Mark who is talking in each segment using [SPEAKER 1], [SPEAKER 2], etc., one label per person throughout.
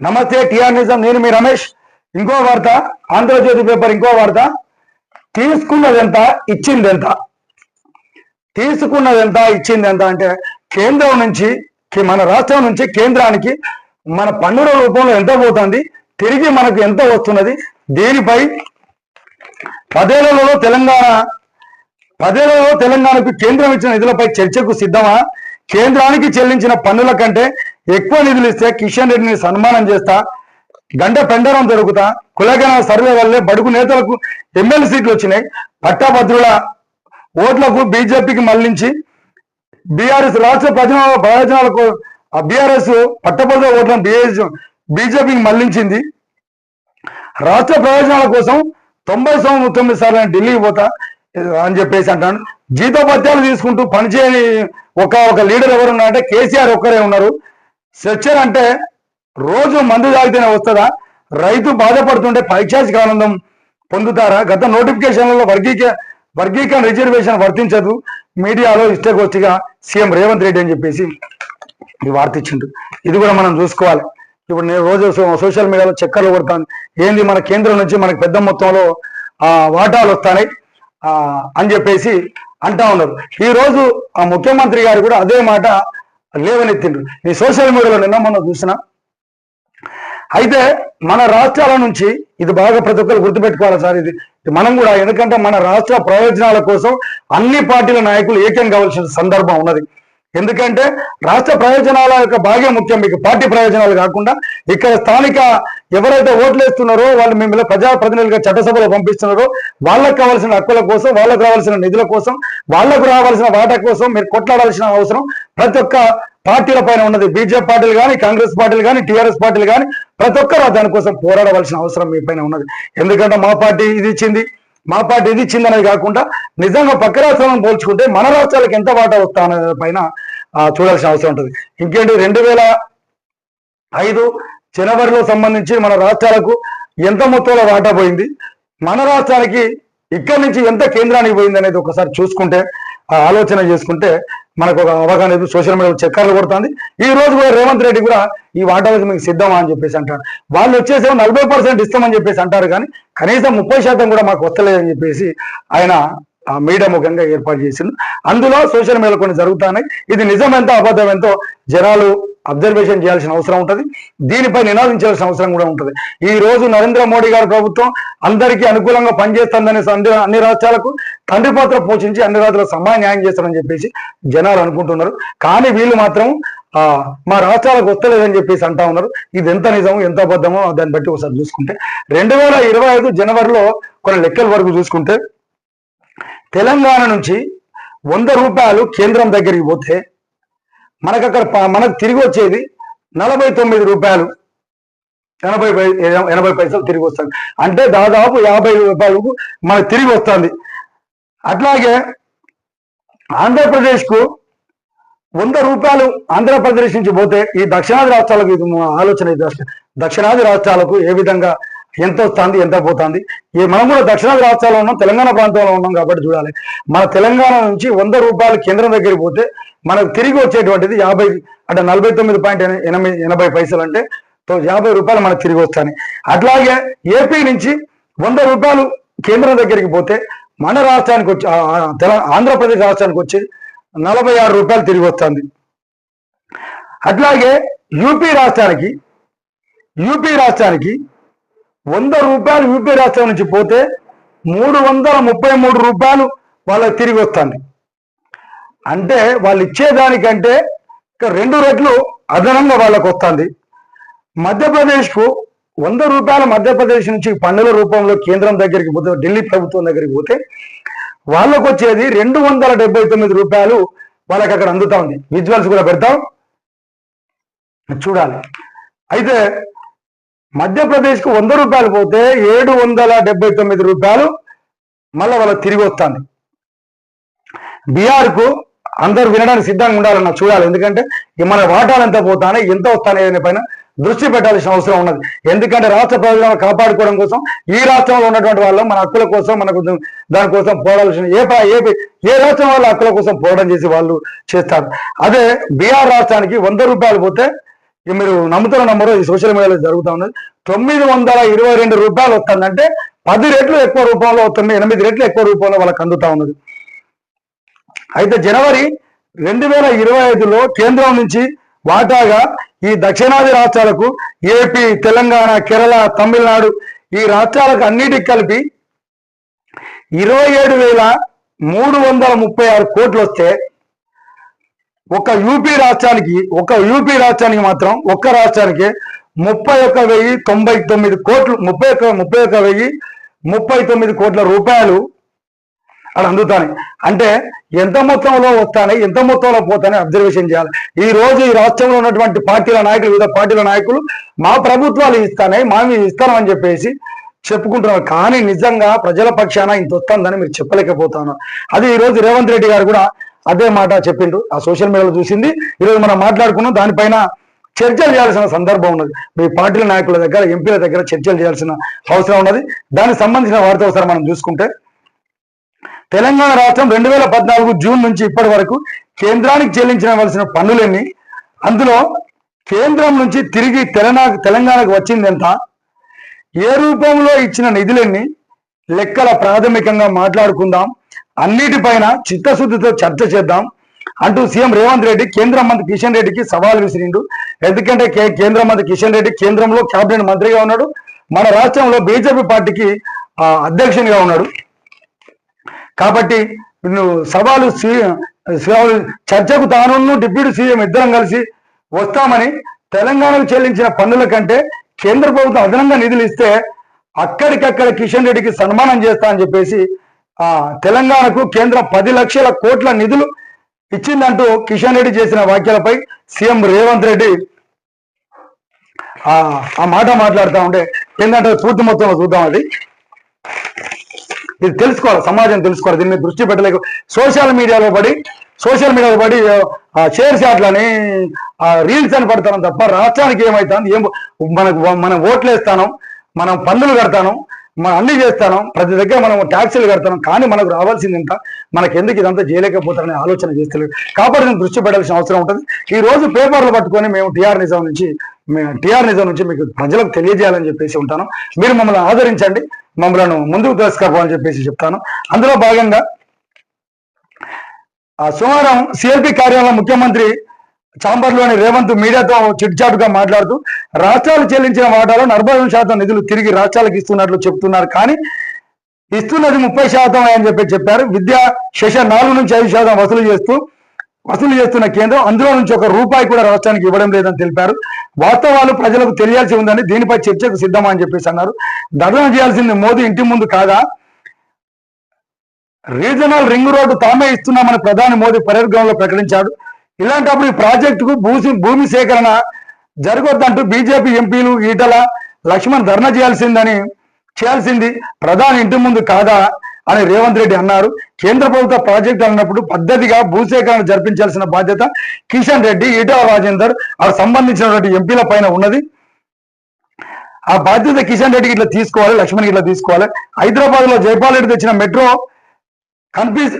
[SPEAKER 1] నమస్తే టిఆర్ నిజం. నేను మీ రమేష్. ఇంకో వార్త ఆంధ్రజ్యోతి పేపర్ ఇంకో వార్త. తీసుకున్నది ఎంత ఇచ్చింది ఎంత తీసుకున్నది ఎంత ఇచ్చింది ఎంత అంటే కేంద్రం నుంచి మన రాష్ట్రం నుంచి కేంద్రానికి మన పన్నుల రూపంలో ఎంత పోతుంది తిరిగి మనకు ఎంత వస్తున్నది దీనిపై పదేళ్ళలో తెలంగాణ పదేళ్ళలో తెలంగాణకు కేంద్రం ఇచ్చిన నిధులపై చర్చకు సిద్ధమా? కేంద్రానికి చెల్లించిన పన్నుల కంటే ఎక్కువ నిధులు ఇస్తే కిషన్ రెడ్డిని సన్మానం చేస్తా గంట పెండరం దొరుకుతా కులగణ సర్వే వల్లే బడుగు నేతలకు ఎమ్మెల్యే సీట్లు వచ్చినాయి. పట్టాభద్రుల ఓట్లకు బీజేపీకి మళ్ళించి బీఆర్ఎస్ రాష్ట్ర ప్రజల ప్రయోజనాలకు బీఆర్ఎస్ పట్టభద్రుల ఓట్లను బీజేపీకి మళ్ళించింది. రాష్ట్ర ప్రయోజనాల కోసం తొంభై సంవత్సరం తొమ్మిది సార్లు నేను ఢిల్లీకి పోతా అని చెప్పేసి అంటాను. జీతోపత్యాలు తీసుకుంటూ పనిచేయని ఒక ఒక లీడర్ ఎవరున్నారంటే కేసీఆర్ ఒక్కరే ఉన్నారు. సెర్చర్ అంటే రోజు మందు తాగితేనే వస్తుందా? రైతు బాధపడుతుంటే పైచాసిక ఆనందం పొందుతారా? గత నోటిఫికేషన్లలో వర్గీక వర్గీకరణ రిజర్వేషన్ వర్తించదు. మీడియాలో ఇష్టగోష్ఠిగా సీఎం రేవంత్ రెడ్డి అని చెప్పేసి ఈ వార్త ఇచ్చిండు. ఇది కూడా మనం చూసుకోవాలి. ఇప్పుడు నేను రోజు సో- సోషల్ మీడియాలో చక్కర్లు కొడతాను. ఏంది మన కేంద్రం నుంచి మనకు పెద్ద మొత్తంలో వాటాలు వస్తాయి అని చెప్పేసి అంటా ఉన్నారు. ఈ రోజు ఆ ముఖ్యమంత్రి గారు కూడా అదే మాట లేవనెత్తిండ్రు ఈ సోషల్ మీడియాలో నిన్న మనం చూసిన. అయితే మన రాష్ట్రాల నుంచి ఇది బాగా ప్రతి ఒక్కరు గుర్తుపెట్టుకోవాలి సార్ ఇది. ఇది మనం కూడా ఎందుకంటే మన రాష్ట్ర ప్రయోజనాల కోసం అన్ని పార్టీల నాయకులు ఏకం కావాల్సిన సందర్భం ఉన్నది. ఎందుకంటే రాష్ట్ర ప్రయోజనాల యొక్క భాగ్యం ముఖ్యం. మీకు పార్టీ ప్రయోజనాలు కాకుండా ఇక్కడ స్థానిక ఎవరైతే ఓట్లేస్తున్నారో వాళ్ళు మిమ్మల్ని ప్రజాప్రతినిధులుగా చట్టసభలో పంపిస్తున్నారో వాళ్ళకు కావాల్సిన హక్కుల కోసం వాళ్ళకు రావాల్సిన నిధుల కోసం వాళ్ళకు రావాల్సిన వాటా కోసం మీరు కొట్లాడాల్సిన అవసరం ప్రతి ఒక్క పార్టీల పైన ఉన్నది. బీజేపీ పార్టీలు కానీ కాంగ్రెస్ పార్టీలు కానీ టీఆర్ఎస్ పార్టీలు కానీ ప్రతి ఒక్కరు దానికోసం పోరాడవలసిన అవసరం మీ పైన ఉన్నది. ఎందుకంటే మా పార్టీ ఇది ఇచ్చింది. మా పార్టీ ఇది ఇచ్చిందనేది కాకుండా నిజంగా పక్క రాష్ట్రాలను పోల్చుకుంటే మన రాష్ట్రాలకు ఎంత వాటా వస్తా అనే పైన చూడాల్సిన అవసరం ఉంటుంది. ఇంకేంటి రెండు వేల ఐదు జనవరిలో సంబంధించి మన రాష్ట్రాలకు ఎంత మొత్తంలో వాటా పోయింది? మన రాష్ట్రానికి ఇక్కడి నుంచి ఎంత కేంద్రానికి పోయింది అనేది ఒకసారి చూసుకుంటే ఆ ఆలోచన చేసుకుంటే మనకు ఒక అవగాహన లేదు. సోషల్ మీడియా చక్కర్లు కొడుతుంది. ఈ రోజు కూడా రేవంత్ రెడ్డి కూడా ఈ వాటాలకు మీకు సిద్ధమా అని చెప్పేసి అంటారు. వాళ్ళు వచ్చేసి నలభై పర్సెంట్ ఇస్తామని చెప్పేసి అంటారు కానీ కనీసం ముప్పై శాతం కూడా మాకు వస్తలేదని చెప్పేసి ఆయన ఆ మీడియా ముఖంగా ఏర్పాటు చేసింది అందులో సోషల్ మీడియాలో కొన్ని జరుగుతున్నాయి. ఇది నిజం ఎంతో అబద్ధం ఎంతో జనాలు అబ్జర్వేషన్ చేయాల్సిన అవసరం ఉంటుంది. దీనిపై నినాదించాల్సిన అవసరం కూడా ఉంటుంది. ఈ రోజు నరేంద్ర మోడీ గారి ప్రభుత్వం అందరికీ అనుకూలంగా పనిచేస్తుందనే అన్ని రాష్ట్రాలకు తండ్రి పాత్ర పోషించి అన్ని రాష్ట్రాలకు సమాన న్యాయం చేస్తారని చెప్పేసి జనాలు అనుకుంటున్నారు. కానీ వీళ్ళు మాత్రం మా రాష్ట్రాలకు వస్తలేదని చెప్పేసి అంటా ఉన్నారు. ఇది ఎంత నిజమో ఎంత అబద్ధమో దాన్ని బట్టి ఒకసారి చూసుకుంటే. రెండు వేల ఇరవై ఐదు జనవరిలో కొన్ని లెక్కల వరకు చూసుకుంటే తెలంగాణ నుంచి వంద రూపాయలు కేంద్రం దగ్గరికి పోతే మనకు అక్కడ మనకు తిరిగి వచ్చేది నలభై తొమ్మిది రూపాయలు. ఎనభై పై- ఎనభై పైసలు తిరిగి వస్తుంది అంటే దాదాపు యాభై రూపాయలకు మనకు తిరిగి వస్తుంది. అట్లాగే ఆంధ్రప్రదేశ్కు వంద రూపాయలు ఆంధ్రప్రదేశ్ నుంచి పోతే ఈ దక్షిణాది రాష్ట్రాలకు ఇది ఆలోచన దక్షిణాది రాష్ట్రాలకు ఏ విధంగా ఎంత వస్తుంది ఎంత పోతుంది? ఈ మనం కూడా దక్షిణాది రాష్ట్రాల్లో ఉన్నాం తెలంగాణ ప్రాంతంలో ఉన్నాం కాబట్టి చూడాలి. మన తెలంగాణ నుంచి వంద రూపాయలు కేంద్రం దగ్గరికి పోతే మనకు తిరిగి వచ్చేటువంటిది యాభై అంటే నలభై తొమ్మిది పాయింట్ ఎనభై ఎనభై పైసలు అంటే యాభై రూపాయలు మనకు తిరిగి వస్తాయి అట్లాగే ఏపీ నుంచి వంద రూపాయలు కేంద్రం దగ్గరికి పోతే మన రాష్ట్రానికి వచ్చి ఆంధ్రప్రదేశ్ రాష్ట్రానికి వచ్చి నలభై ఆరు రూపాయలు తిరిగి వస్తుంది. అట్లాగే యూపీ రాష్ట్రానికి యూపీ రాష్ట్రానికి వంద రూపాయలు యూపీ రాష్ట్రం నుంచి పోతే మూడు వందల ముప్పై మూడు రూపాయలు వాళ్ళకి తిరిగి వస్తుంది. అంటే వాళ్ళు ఇచ్చేదానికంటే ఇంకా రెండు రెట్లు అదనంగా వాళ్ళకు వస్తుంది. మధ్యప్రదేశ్కు వంద రూపాయల మధ్యప్రదేశ్ నుంచి పన్నుల రూపంలో కేంద్రం దగ్గరికి పోతే ఢిల్లీ ప్రభుత్వం దగ్గరికి పోతే వాళ్ళకు వచ్చేది రెండు వందల డెబ్బై తొమ్మిది రూపాయలు వాళ్ళకి అక్కడ అందుతా ఉంది. విజువల్స్ కూడా పెడతాం. చూడాలి. అయితే మధ్యప్రదేశ్కు వంద రూపాయలు పోతే ఏడు వందల డెబ్బై తొమ్మిది రూపాయలు మళ్ళీ వాళ్ళకి తిరిగి వస్తుంది. బీహార్కు అందరూ వినడానికి సిద్ధంగా ఉండాలన్న చూడాలి. ఎందుకంటే మన వాటాలు ఎంత పోతానే ఎంత వస్తానే అనే పైన దృష్టి పెట్టాల్సిన అవసరం ఉన్నది. ఎందుకంటే రాష్ట్ర ప్రయోజనాలు కాపాడుకోవడం కోసం ఈ రాష్ట్రంలో ఉన్నటువంటి వాళ్ళు మన హక్కుల కోసం మనకు దానికోసం పోరాడాల్సిన ఏ ఏ ఏ రాష్ట్రం వాళ్ళ హక్కుల కోసం పోరాటం చేసి వాళ్ళు చేస్తారు. అదే బీహార్ రాష్ట్రానికి వంద రూపాయలు పోతే ఇక మీరు నమ్ముతారో నమ్మరో ఈ సోషల్ మీడియాలో జరుగుతూ ఉన్నది. తొమ్మిది వందల ఇరవై రెండు రూపాయలు వస్తుందంటే పది రెట్లు ఎక్కువ రూపంలో వస్తుంది ఎనిమిది రెట్లు ఎక్కువ రూపంలో వాళ్ళకి అందుతా ఉన్నది. అయితే జనవరి రెండు వేల ఇరవై ఐదులో కేంద్రం నుంచి వాటాగా ఈ దక్షిణాది రాష్ట్రాలకు ఏపీ తెలంగాణ కేరళ తమిళనాడు ఈ రాష్ట్రాలకు అన్నిటికి కలిపి ఇరవై ఏడు వేల మూడు వందల ముప్పై ఆరు కోట్లు వస్తే ఒక యూపీ రాష్ట్రానికి ఒక యూపీ రాష్ట్రానికి మాత్రం ఒక్క రాష్ట్రానికి ముప్పై ఒక్క వెయ్యి తొంభై తొమ్మిది కోట్లు ముప్పై ఒక్క ముప్పై ఒక్క వెయ్యి ముప్పై తొమ్మిది కోట్ల రూపాయలు అక్కడ అందుతాయి. అంటే ఎంత మొత్తంలో వస్తాయి ఎంత మొత్తంలో పోతాయని అబ్జర్వేషన్ చేయాలి. ఈ రోజు ఈ రాష్ట్రంలో ఉన్నటువంటి పార్టీల నాయకులు వివిధ పార్టీల నాయకులు మా ప్రభుత్వాలు ఇస్తాయి మా ఇస్తామని చెప్పేసి చెప్పుకుంటున్నారు. కానీ నిజంగా ప్రజల పక్షాన ఇంత వస్తుందని మీరు చెప్పలేకపోతాను అది ఈ రోజు రేవంత్ రెడ్డి గారు కూడా అదే మాట చెప్పిండు ఆ సోషల్ మీడియాలో చూసింది. ఈరోజు మనం మాట్లాడుకున్నాం. దానిపైన చర్చలు చేయాల్సిన సందర్భం ఉన్నది. మీ పార్టీల నాయకుల దగ్గర ఎంపీల దగ్గర చర్చలు చేయాల్సిన అవసరం ఉన్నది. దానికి సంబంధించిన వార్త ఒకసారి మనం చూసుకుంటే తెలంగాణ రాష్ట్రం రెండు వేల పద్నాలుగు జూన్ నుంచి ఇప్పటి వరకు కేంద్రానికి చెల్లించవలసిన పన్నులన్నీ? అందులో కేంద్రం నుంచి తిరిగి తెలంగాణ తెలంగాణకు వచ్చింది ఎంత? ఏ రూపంలో ఇచ్చిన నిధులన్నీ? లెక్కల ప్రాథమికంగా మాట్లాడుకుందాం. అన్నిటిపైన చిత్తశుద్ధితో చర్చ చేద్దాం అంటూ సీఎం రేవంత్ రెడ్డి కేంద్ర మంత్రి కిషన్ రెడ్డికి సవాల్ విసిరిండు. ఎందుకంటే కే- కేంద్ర మంత్రి కిషన్ రెడ్డి కేంద్రంలో కేబినెట్ మంత్రిగా ఉన్నాడు. మన రాష్ట్రంలో బీజేపీ పార్టీకి అధ్యక్షునిగా ఉన్నాడు. కాబట్టి నువ్వు సవాలు సీ- చర్చకు తాను డిప్యూటీ సీఎం ఇద్దరం కలిసి వస్తామని తెలంగాణకు చెల్లించిన పన్నుల కంటే కేంద్ర ప్రభుత్వం అదనంగా నిధులు ఇస్తే అక్కడికక్కడ కిషన్ రెడ్డికి సన్మానం చేస్తా అని చెప్పేసి తెలంగాణకు కేంద్రం పది లక్షల కోట్ల నిధులు ఇచ్చిందంటూ కిషన్ రెడ్డి చేసిన వ్యాఖ్యలపై సీఎం రేవంత్ రెడ్డి ఆ ఆ మాట మాట్లాడుతూ ఉంటే ఏంటంటే పూర్తి మొత్తంలో చూద్దాం అది. ఇది తెలుసుకోవాలి సమాజం తెలుసుకోవాలి దీన్ని దృష్టి పెట్టలేక సోషల్ మీడియాలో పడి సోషల్ మీడియాలో పడి షేర్ షాట్లని రీల్స్ అని పడతాను తప్ప రాష్ట్రానికి ఏమవుతుంది ఏం మనకు మనం ఓట్లు వేస్తాను మనం పన్నులు కడతాను మనం అన్ని చేస్తాను. ప్రతి దగ్గర మనం ట్యాక్సీలు కడతాం కానీ మనకు రావాల్సింది ఎంత? మనకి ఎందుకు ఇదంతా చేయలేకపోతారనే ఆలోచన చేస్తలేదు. కాబట్టి నేను దృష్టి పెట్టాల్సిన అవసరం ఉంటుంది. ఈ రోజు పేపర్లు పట్టుకొని మేము టీఆర్ నిజాం నుంచి టీఆర్ నిజం నుంచి మీకు ప్రజలకు తెలియజేయాలని చెప్పేసి ఉంటాను. మీరు మమ్మల్ని ఆదరించండి. మమ్మల్ని ముందుకు తీసుకుపోవాలని చెప్పేసి చెప్తాను. అందులో భాగంగా ఆ సోమవారం సిఎల్పి కార్యాలయం ముఖ్యమంత్రి చాంబర్లోని రేవంత్ మీడియాతో చిట్చాటుగా మాట్లాడుతూ రాష్ట్రాలు చెల్లించిన వాటాలో నలభై శాతం నిధులు తిరిగి రాష్ట్రాలకు ఇస్తున్నట్లు చెప్తున్నారు. కానీ ఇస్తున్నది ముప్పై శాతం అని చెప్పి చెప్పారు. విద్యా సెషన్ నాలుగు నుంచి ఐదు శాతం వసూలు చేస్తూ వసూలు చేస్తున్న కేంద్రం అందులో నుంచి ఒక రూపాయి కూడా రాష్ట్రానికి ఇవ్వడం లేదని తెలిపారు. వాస్తవాలు ప్రజలకు తెలియాల్సి ఉందని దీనిపై చర్చకు సిద్ధమా అని చెప్పేసి అన్నారు. ధర్నా చేయాల్సింది మోదీ ఇంటి ముందు కాదా? రీజనల్ రింగ్ రోడ్డు తామే ఇస్తున్నామని ప్రధాని మోదీ పర్యటనలో ప్రకటించాడు ఇలాంటప్పుడు ఈ ప్రాజెక్టుకు భూసి భూమి సేకరణ జరగొద్దంటూ బీజేపీ ఎంపీలు ఈటల లక్ష్మణ్ ధర్నా చేయాల్సిందని చేయాల్సింది ప్రధాని ఇంటి ముందు కాదా అని రేవంత్ రెడ్డి అన్నారు. కేంద్ర ప్రభుత్వ ప్రాజెక్టు అన్నప్పుడు పద్ధతిగా భూసేకరణ జరిపించాల్సిన బాధ్యత కిషన్ రెడ్డి ఈటల రాజేందర్ ఆ సంబంధించినటువంటి ఎంపీల పైన ఉన్నది. ఆ బాధ్యత కిషన్ రెడ్డికి ఇట్లా తీసుకోవాలి లక్ష్మణ్ ఇట్లా తీసుకోవాలి. హైదరాబాద్లో జైపాల్ రెడ్డి తెచ్చిన మెట్రో కన్ఫ్యూజ్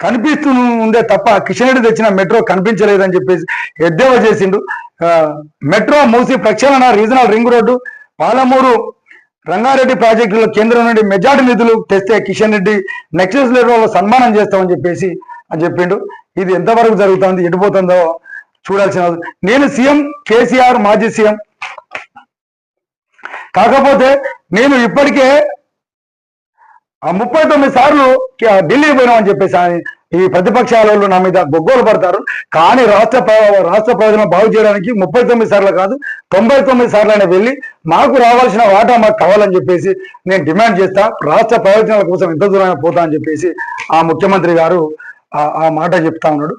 [SPEAKER 1] కనిపిస్తూ ఉందే తప్ప కిషన్ రెడ్డి తెచ్చిన మెట్రో కనిపించలేదని చెప్పేసి ఎద్దేవా చేసిండు. మెట్రో మూసి ప్రక్షాళన regional ring road Palamuru Rangareddy ప్రాజెక్టులో కేంద్రం నుండి మెజార్టీ నిధులు తెస్తే కిషన్ రెడ్డి నెక్సెస్ లెవెల్లో సన్మానం చేస్తామని చెప్పేసి అని చెప్పిండు. ఇది ఎంతవరకు జరుగుతుంది ఎటుపోతుందో చూడాల్సిన నేను సీఎం కేసీఆర్ మాజీ సీఎం. కాకపోతే నేను ఇప్పటికే ఆ ముప్పై తొమ్మిది సార్లు ఢిల్లీకి ఢిల్లీ పోయినామని చెప్పేసి ఈ ప్రతిపక్షాల వాళ్ళు నా మీద గొగ్గోలు పడతారు. కానీ రాష్ట్ర రాష్ట్ర ప్రయోజనం బాగు చేయడానికి ముప్పై తొమ్మిది సార్లు కాదు తొంభై తొమ్మిది సార్లు అయినా వెళ్ళి మాకు రావాల్సిన వాటా మాకు కావాలని చెప్పేసి నేను డిమాండ్ చేస్తా. రాష్ట్ర ప్రయోజనాల కోసం ఎంత దూరం పోతా అని చెప్పేసి ఆ ముఖ్యమంత్రి గారు ఆ- మాట చెప్తా ఉన్నాడు.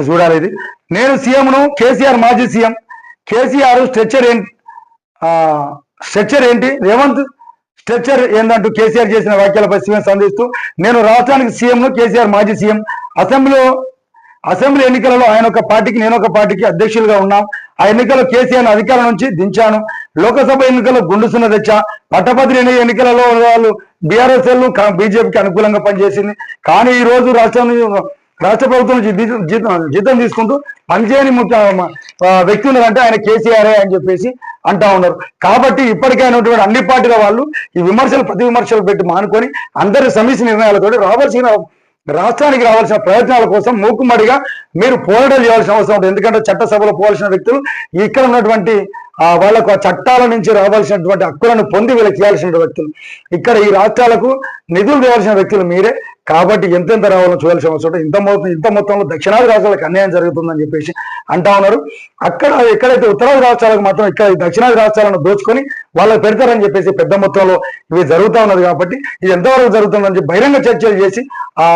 [SPEAKER 1] చూడాలి ఇది. నేను సీఎంను కేసీఆర్ మాజీ సీఎం. కేసీఆర్ స్ట్రెచ్చర్ ఏంటి? స్ట్రెచ్చర్ స్ట్రక్చర్ ఏంటి? రేవంత్ స్ట్రక్చర్ ఏంటంటూ కేసీఆర్ చేసిన వ్యాఖ్యలపై సీఎం సంధిస్తూ నేను రాష్ట్రానికి సీఎంను కేసీఆర్ మాజీ సీఎం. అసెంబ్లీలో అసెంబ్లీ ఎన్నికలలో ఆయన ఒక పార్టీకి నేను ఒక పార్టీకి అధ్యక్షులుగా ఉన్నాం. ఆ ఎన్నికల్లో కేసీఆర్ అధికారం నుంచి దించాను. లోకసభ ఎన్నికల్లో గుండుసున్న తెచ్చా పట్టభద్రి ఎన్నికలలో వాళ్ళు బీఆర్ఎస్ బీజేపీకి అనుకూలంగా పనిచేసింది. కానీ ఈ రోజు రాష్ట్రం రాష్ట్ర ప్రభుత్వం జీతం- జీతం తీసుకుంటూ పనిచేయని ముఖ్య వ్యక్తి ఉన్నదంటే ఆయన కేసీఆర్ అని చెప్పేసి అంటా ఉన్నారు. కాబట్టి ఇప్పటికైనా అన్ని పార్టీల వాళ్ళు ఈ విమర్శలు ప్రతి విమర్శలు పెట్టి మానుకొని అందరి సమీక్ష నిర్ణయాలతో రావాల్సిన రాష్ట్రానికి రావాల్సిన ప్రయత్నాల కోసం మూకుమ్మడిగా మీరు పోరాటం చేయాల్సిన అవసరం ఉంటుంది ఎందుకంటే చట్టసభలో పోవాల్సిన వ్యక్తులు ఇక్కడ ఉన్నటువంటి వాళ్ళకు ఆ చట్టాల నుంచి రావాల్సినటువంటి హక్కులను పొంది వీళ్ళకి ఇవ్వాల్సిన వ్యక్తులు. ఇక్కడ ఈ రాష్ట్రాలకు నిధులు తేవాల్సిన వ్యక్తులు మీరే. కాబట్టి ఎంతెంత రావాలో చూడాల్సిన అవసరం ఇంత మొత్తం ఇంత మొత్తంలో దక్షిణాది రాష్ట్రాలకు అన్యాయం జరుగుతుందని చెప్పేసి అంటా ఉన్నారు. అక్కడ ఎక్కడైతే ఉత్తరాది రాష్ట్రాలకు మాత్రం ఇక్కడ దక్షిణాది రాష్ట్రాలను దోచుకొని వాళ్ళకి పెడతారని చెప్పేసి పెద్ద మొత్తంలో ఇవి జరుగుతూ ఉన్నది కాబట్టి ఇది ఎంతవరకు జరుగుతుందని చెప్పి బహిరంగ చర్చలు చేసి ఆ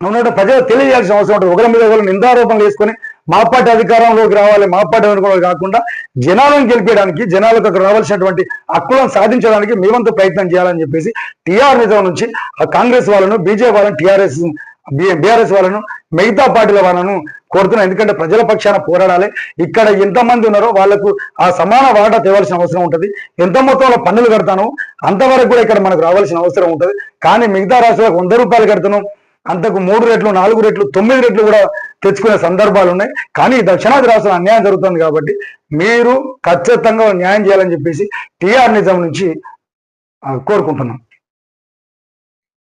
[SPEAKER 1] ఉన్నట్టు ప్రజలకు తెలియజేయాల్సిన అవసరం ఉంటుంది. ఒకరి మీద ఒకరు నిందారోపణలు వేసుకొని మా పార్టీ అధికారంలోకి రావాలి మా పార్టీ అనుకోవడం కాకుండా జనాలను గెలిపించడానికి జనాలకు అక్కడ రావాల్సినటువంటి హక్కులను సాధించడానికి మేమంతా ప్రయత్నం చేయాలని చెప్పేసి టీఆర్ నిజం నుంచి ఆ కాంగ్రెస్ వాళ్ళను బీజేపీ వాళ్ళను టీఆర్ఎస్ బీఆర్ఎస్ వాళ్ళను మిగతా పార్టీల వాళ్ళను కోరుతున్నాను ఎందుకంటే ప్రజల పక్షాన పోరాడాలి. ఇక్కడ ఎంతమంది ఉన్నారో వాళ్ళకు ఆ సమాన వాటా తేవాల్సిన అవసరం ఉంటుంది. ఎంత మొత్తంలో పన్నులు కడతాను అంతవరకు కూడా ఇక్కడ మనకు రావాల్సిన అవసరం ఉంటుంది. కానీ మిగతా రాష్ట్రాలకు వంద రూపాయలు కడతాను అంతకు మూడు రెట్లు నాలుగు రెట్లు తొమ్మిది రెట్లు కూడా తెచ్చుకునే సందర్భాలు ఉన్నాయి. కానీ దక్షిణాది రాష్ట్రం అన్యాయం జరుగుతుంది కాబట్టి మీరు ఖచ్చితంగా న్యాయం చేయాలని చెప్పేసి టీఆర్ నిజం నుంచి కోరుకుంటున్నాం.